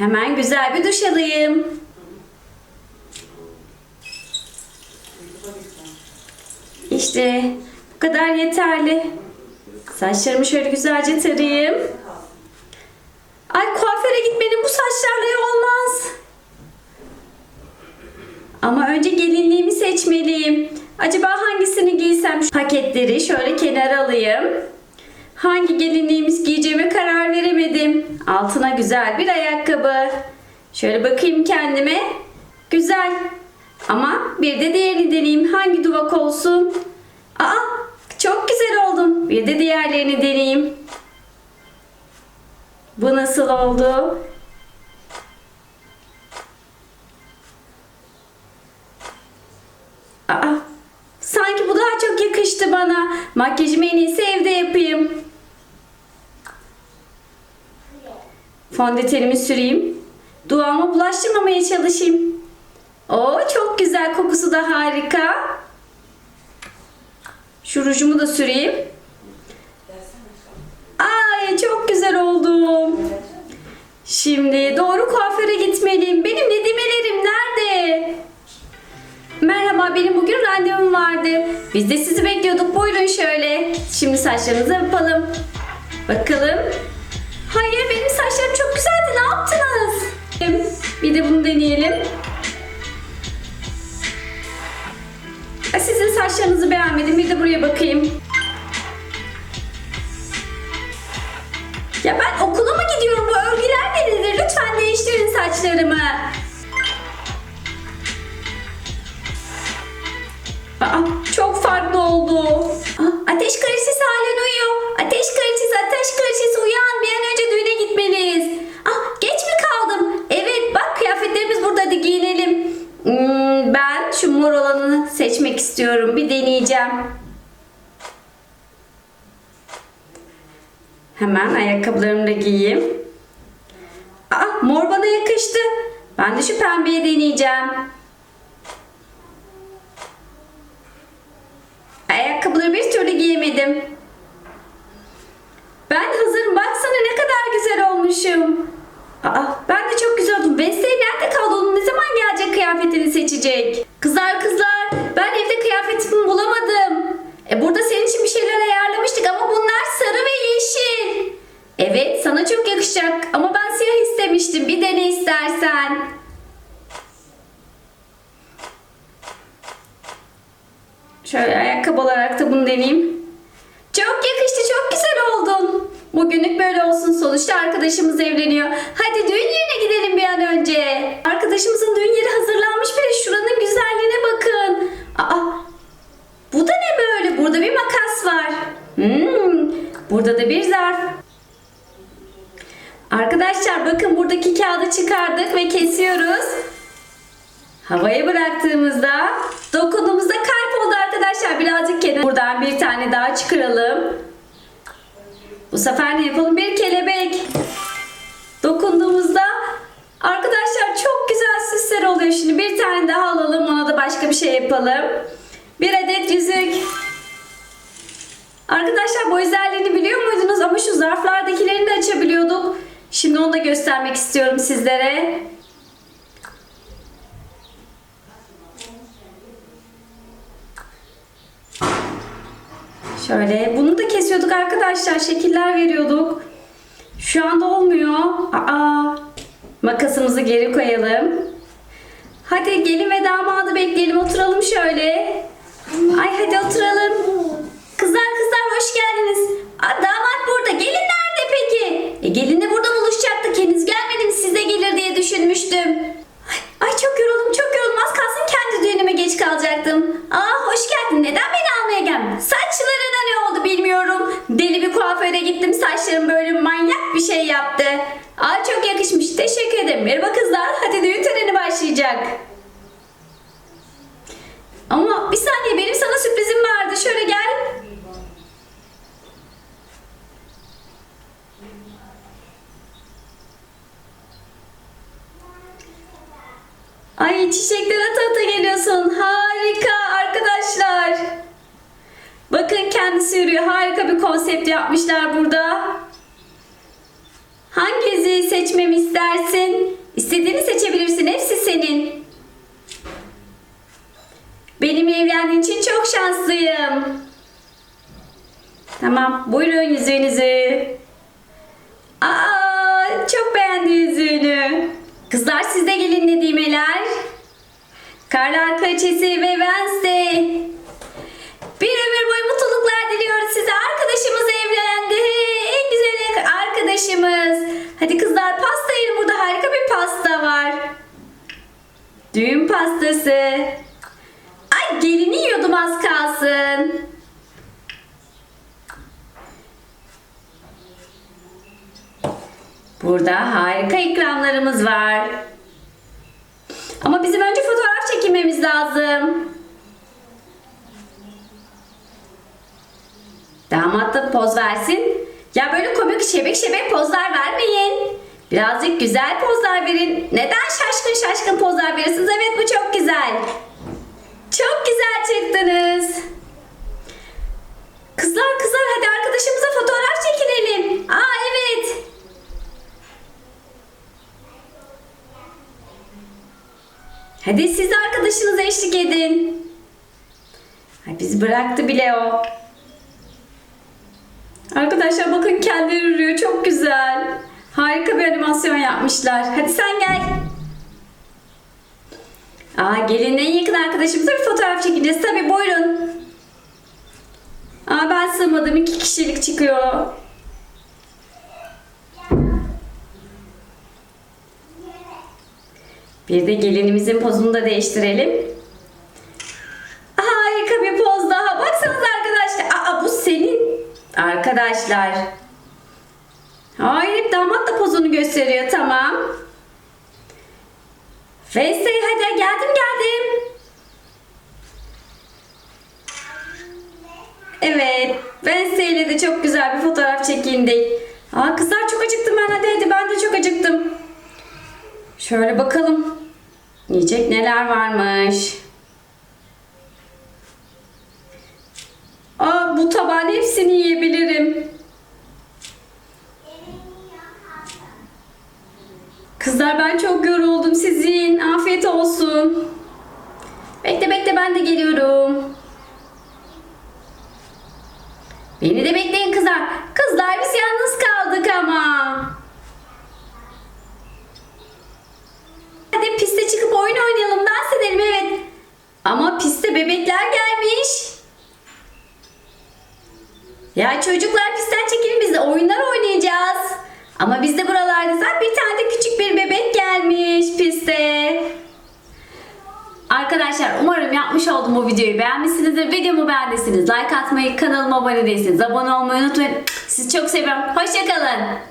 Hemen güzel bir duş alayım. İşte bu kadar yeterli. Saçlarımı şöyle güzelce tarayayım. Ay kuaföre gitmenin bu saçlarla olmaz. Ama önce gelinliğimi seçmeliyim. Acaba hangisini giysem? Paketleri şöyle kenara alayım. Hangi gelinliğimiz giyeceğime karar veremedim. Altına güzel bir ayakkabı. Şöyle bakayım kendime. Güzel. Ama bir de diğerini deneyeyim. Hangi duvak olsun? Aa, çok güzel oldum. Bir de diğerlerini deneyeyim. Bu nasıl oldu? Aa, sanki bu daha çok yakıştı bana. Makyajımı en iyisi evde yapayım. Fondötenimi süreyim. Duvağıma bulaştırmamaya çalışayım. Oo çok güzel kokusu da harika. Şu rujumu da süreyim. Ay çok güzel oldum. Şimdi doğru kuaföre gitmeliyim. Benim nedimelerim nerede? Merhaba benim bugün randevum vardı. Biz de sizi bekliyorduk. Buyurun şöyle. Şimdi saçlarınızı yapalım. Bakalım. Saçlarım çok güzeldi. Ne yaptınız? Bir de bunu deneyelim. Sizin saçlarınızı beğenmedim. Bir de buraya bakayım. Ya ben okula mı gidiyorum? Bu örgüler nedir? Lütfen değiştirin saçlarımı. Aa, çok farklı oldu. Aa, ateş kraliçesi halen uyuyor. Ateş kraliçesi, ateş kraliçesi uyan. Bir an önce düğüne gitmeliyiz. Ah, geç mi kaldım? Evet, bak kıyafetlerimiz burada. Hadi giyinelim. Hmm, ben şu mor olanını seçmek istiyorum. Bir deneyeceğim. Hemen ayakkabılarımı da giyeyim. Aa, mor bana yakıştı. Ben de şu pembeyi deneyeceğim. Ayakkabıları bir türlü giyemedim. Ben hazırım. Baksana ne kadar güzel olmuşum. Aa, ben de çok güzel oldum. Wednesday nerede kaldı? Onun ne zaman gelecek kıyafetini seçecek? Kızlar kızlar ben evde kıyafetimi bulamadım. E burada senin için bir şeyler ayarlamıştık ama bunlar sarı ve yeşil. Evet sana çok yakışacak ama ben siyah istemiştim. Bir dene istersen. Şöyle ayakkabı olarak da bunu deneyeyim. Çok yakıştı, çok güzel oldun. Bugünlük böyle olsun. Sonuçta arkadaşımız evleniyor. Hadi düğün yerine gidelim bir an önce. Arkadaşımızın düğün yeri hazırlanmış bile. Şuranın güzelliğine bakın. Aa, bu da ne böyle? Burada bir makas var. Hmm, burada da bir zarf. Arkadaşlar bakın buradaki kağıdı çıkardık ve kesiyoruz. Havaya bıraktığımızda dokunduğumuzda kalp oldu arkadaşlar. Birazcık kenar. Buradan bir tane daha çıkaralım. Bu sefer ne yapalım? Bir kelebek. Dokunduğumuzda arkadaşlar çok güzel süsler oluyor. Şimdi bir tane daha alalım. Ona da başka bir şey yapalım. Bir adet yüzük. Arkadaşlar bu özelliğini biliyor muydunuz? Ama şu zarflardakilerini de açabiliyorduk. Şimdi onu da göstermek istiyorum sizlere. Şöyle bunu da kesiyorduk arkadaşlar. Şekiller veriyorduk. Şu anda olmuyor. Aa, makasımızı geri koyalım. Hadi gelin ve damadı bekleyelim. Oturalım şöyle. Ay hadi oturalım. Hoş geldiniz. Damat burada. Gelin nerede peki? E, gelinle burada buluşacaktık. Henüz gelmediniz. Siz de gelir diye düşünmüştüm. Ay, ay çok yoruldum çok yoruldum. Az kalsın kendi düğünüme geç kalacaktım. Aa hoş geldin. Neden beni almaya geldin? Saçlarına ne oldu bilmiyorum. Deli bir kuaföre gittim. Saçlarım böyle manyak bir şey yaptı. Aa çok yakışmış. Teşekkür ederim. Merhaba kızlar. Hadi düğün töreni başlayacak. Ama bir saniye benim sana sürprizim vardı. Şöyle gel. Ay çiçekler ata ata geliyorsun. Harika arkadaşlar. Bakın kendisi yürüyor. Harika bir konsept yapmışlar burada. Hanginizi seçmemi istersin? İstediğini seçebilirsin. Hepsi senin. Benimle evlendiğin için çok şanslıyım. Tamam. Buyurun yüzüğünüzü. Aa, çok beğendi yüzüğünü. Kızlar siz de gelin Nedimeler. Karlar Kraliçesi ve Wednesday. Bir ömür boyu mutluluklar diliyoruz size. Arkadaşımız evlendi. En güzel arkadaşımız. Hadi kızlar pasta yiyelim. Burada harika bir pasta var. Düğün pastası. Ay gelini yiyordum az kalsın. Burada harika ikramlarımız var. Ama bizim önce fotoğraf çekilmemiz lazım. Damat da poz versin. Ya böyle komik şebek şebek pozlar vermeyin. Birazcık güzel pozlar verin. Neden şaşkın şaşkın pozlar veriyorsunuz? Evet bu çok güzel. Çok güzel çıktınız. Kızlar kızlar hadi arkadaşımıza fotoğraf çekinelim. Aa evet. Hadi siz arkadaşınıza eşlik edin. Ay bizi bıraktı bile o. Arkadaşlar bakın kendileri yürüyor. Çok güzel. Harika bir animasyon yapmışlar. Hadi sen gel. Aa gelin en yakın arkadaşımızla bir fotoğraf çekeceğiz. Tabii buyurun. Aa ben sığmadım. iki kişilik çıkıyor. Bir de gelinimizin pozunu da değiştirelim. Harika bir poz daha. Baksanıza arkadaşlar. Aa bu senin. Arkadaşlar. Hayır damat da pozunu gösteriyor. Tamam. Veysel hadi geldim geldim. Evet. Veysel ile de çok güzel bir fotoğraf çekindik. Aa kızlar çok acıktım ben. Hadi hadi ben de çok acıktım. Şöyle bakalım. Yiyecek neler varmış. Aa bu tabağın hepsini yiyebilirim. Kızlar ben çok yoruldum sizin. Afiyet olsun. Bekle bekle ben de geliyorum. Beni de bekleyin kızlar. Kızlar biz yalnız kaldık ama. Hadi piste çıkıp oyun oynayalım, dans edelim evet. Ama piste bebekler gelmiş. Ya çocuklar pistten çekilin biz de oyunlar oynayacağız. Ama biz de buralardaysak bir tane de küçük bir bebek gelmiş piste. Arkadaşlar umarım yapmış olduğum bu videoyu beğenmişsinizdir. Videomu beğendiyseniz like atmayı, kanalıma abone değilseniz abone olmayı unutmayın. Sizi çok seviyorum. Hoşçakalın.